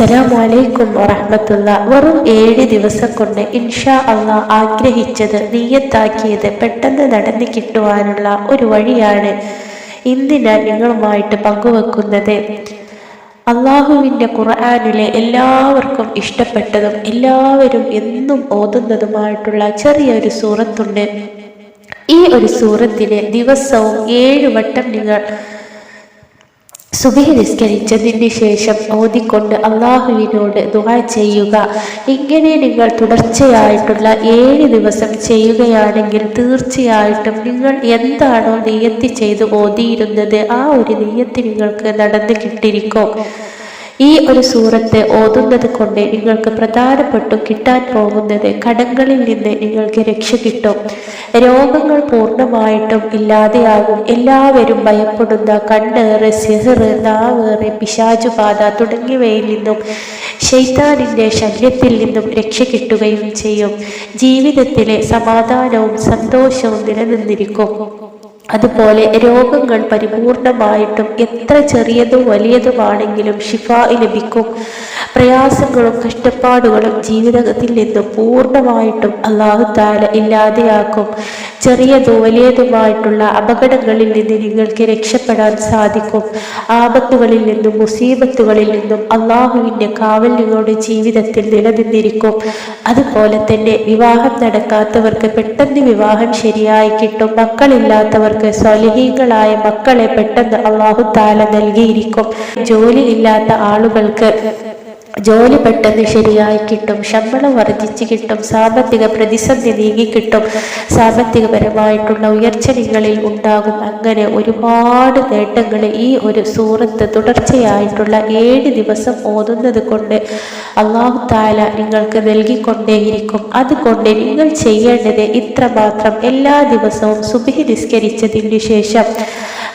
അസ്സലാമു അലൈക്കും വറഹമത്തുള്ള. വെറും ഏഴ് ദിവസം കൊണ്ട് ഇൻഷാ അള്ള ആഗ്രഹിച്ചത് നീയത്താക്കിയത് പെട്ടെന്ന് നടന്നു കിട്ടുവാനുള്ള ഒരു വഴിയാണ് ഇന്ന് ഞാൻ നിങ്ങളുമായിട്ട് പങ്കുവെക്കുന്നത്. അള്ളാഹുവിന്റെ ഖുർആാനിലെ എല്ലാവർക്കും ഇഷ്ടപ്പെട്ടതും എല്ലാവരും എന്നും ഓതുന്നതുമായിട്ടുള്ള ചെറിയൊരു സൂറത്തുണ്ട്. ഈ ഒരു സൂറത്തിനെ ദിവസവും ഏഴ് വട്ടം നിങ്ങൾ സുബഹി നിസ്കരിച്ചതിന് ശേഷം ഓതിക്കൊണ്ട് അള്ളാഹുവിനോട് ദുആ ചെയ്യുക. ഇങ്ങനെ നിങ്ങൾ തുടർച്ചയായിട്ടുള്ള ഏഴ് ദിവസം ചെയ്യുകയാണെങ്കിൽ തീർച്ചയായിട്ടും നിങ്ങൾ എന്താണോ നെയ്യത്തി ചെയ്ത് ഓതിയിരുന്നത് ആ ഒരു നെയ്യത്തി നിങ്ങൾക്ക് നടന്നു കിട്ടിയിരിക്കും. ഈ ഒരു സൂറത്ത് ഓതുന്നത് കൊണ്ട് നിങ്ങൾക്ക് പ്രധാനപ്പെട്ടു കിട്ടാൻ പോകുന്നത് കടങ്ങളിൽ നിന്ന് നിങ്ങൾക്ക് രക്ഷ കിട്ടും. രോഗങ്ങൾ പൂർണമായിട്ടും ഇല്ലാതെയാകും. എല്ലാവരും ഭയപ്പെടുന്ന കണ്ണേറ് സിഹറ് നാവേറ് പിശാചുപാത തുടങ്ങിയവയിൽ നിന്നും ശൈതാനിന്റെ ശല്യത്തിൽ നിന്നും രക്ഷ കിട്ടുകയും ചെയ്യും. ജീവിതത്തിലെ സമാധാനവും സന്തോഷവും നിലനിന്നിരിക്കും. അതുപോലെ രോഗങ്ങൾ പരിപൂർണമായിട്ടും എത്ര ചെറിയതും വലിയതുമാണെങ്കിലും ഷിഫ ലഭിക്കും. പ്രയാസങ്ങളും കഷ്ടപ്പാടുകളും ജീവിതത്തിൽ നിന്നും പൂർണമായിട്ടും അള്ളാഹു താല ഇല്ലാതെയാക്കും. ചെറിയതോ വലിയതുമായിട്ടുള്ള അപകടങ്ങളിൽ നിന്ന് നിങ്ങൾക്ക് രക്ഷപ്പെടാൻ സാധിക്കും. ആപത്തുകളിൽ നിന്നും മുസീബത്തുകളിൽ നിന്നും അള്ളാഹുവിന്റെ കാവൽ നിങ്ങളുടെ ജീവിതത്തിൽ നിലനിന്നിരിക്കും. അതുപോലെ തന്നെ വിവാഹം നടക്കാത്തവർക്ക് പെട്ടെന്ന് വിവാഹം ശരിയായി കിട്ടും. മക്കളില്ലാത്തവർക്ക് സ്വലഹീകളായ മക്കളെ പെട്ടെന്ന് അള്ളാഹു താല നൽകിയിരിക്കും. ജോലി ഇല്ലാത്ത ആളുകൾക്ക് ജോലി പെട്ടെന്ന് ശരിയായി കിട്ടും ശമ്പളം വർദ്ധിച്ചു കിട്ടും സാമ്പത്തിക പ്രതിസന്ധി നീങ്ങി കിട്ടും സാമ്പത്തികപരമായിട്ടുള്ള ഉയർച്ച നിങ്ങളിൽ ഉണ്ടാകും. അങ്ങനെ ഒരുപാട് നേട്ടങ്ങൾ ഈ ഒരു സൂറത്ത് തുടർച്ചയായിട്ടുള്ള ഏഴ് ദിവസം ഓതുന്നത് കൊണ്ട് അള്ളാഹു താല നിങ്ങൾക്ക് നൽകിക്കൊണ്ടേയിരിക്കും. അതുകൊണ്ട് നിങ്ങൾ ചെയ്യേണ്ടത് ഇത്രമാത്രം എല്ലാ ദിവസവും സുബിഹി നിസ്കരിച്ചതിന് ശേഷം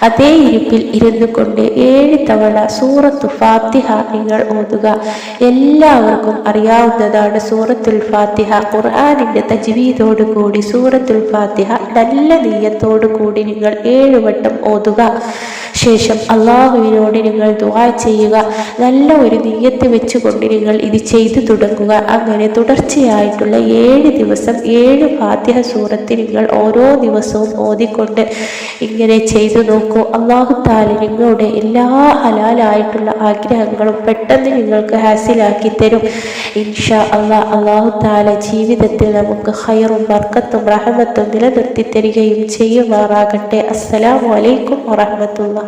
അതേ ഇരിപ്പിൽ ഇരുന്നു കൊണ്ട് ഏഴ് തവണ സൂറത്തു ഫാത്തിഹ നിങ്ങൾ ഓതുക. എല്ലാവർക്കും അറിയാവുന്നതാണ് സൂറത്തുൽ ഫാത്തിഹ. ഖുർആാനിന്റെ തജ്വീദോടു കൂടി സൂറത്തുൽ ഫാത്തിഹ നല്ല നീയത്തോടു കൂടി നിങ്ങൾ ഏഴ് വട്ടം ഓതുക. ശേഷം അള്ളാഹുവിനോട് നിങ്ങൾ ദുവാ ചെയ്യുക. നല്ല ഒരു നീയത്ത് വെച്ചുകൊണ്ട് നിങ്ങൾ ഇത് ചെയ്തു തുടങ്ങുക. അങ്ങനെ തുടർച്ചയായിട്ടുള്ള ഏഴ് ദിവസം ഏഴ് ഫാത്തിഹ സൂറത്ത് നിങ്ങൾ ഓരോ ദിവസവും ഓതിക്കൊണ്ട് ഇങ്ങനെ ചെയ്തു നോക്കൂ. അള്ളാഹു താല നിങ്ങളുടെ എല്ലാ ഹലാലായിട്ടുള്ള ആഗ്രഹങ്ങളും പെട്ടെന്ന് നിങ്ങൾക്ക് ഹാസിലാക്കി തരും. ഇൻഷാ അള്ളാ അള്ളാഹു താല ജീവിതത്തിൽ നമുക്ക് ഹൈറും വർക്കത്തും റഹമത്തും നിലനിർത്തി തരികയും ചെയ്യുമാറാകട്ടെ. അസ്സലാമു അലൈക്കും വറഹമത്തുള്ള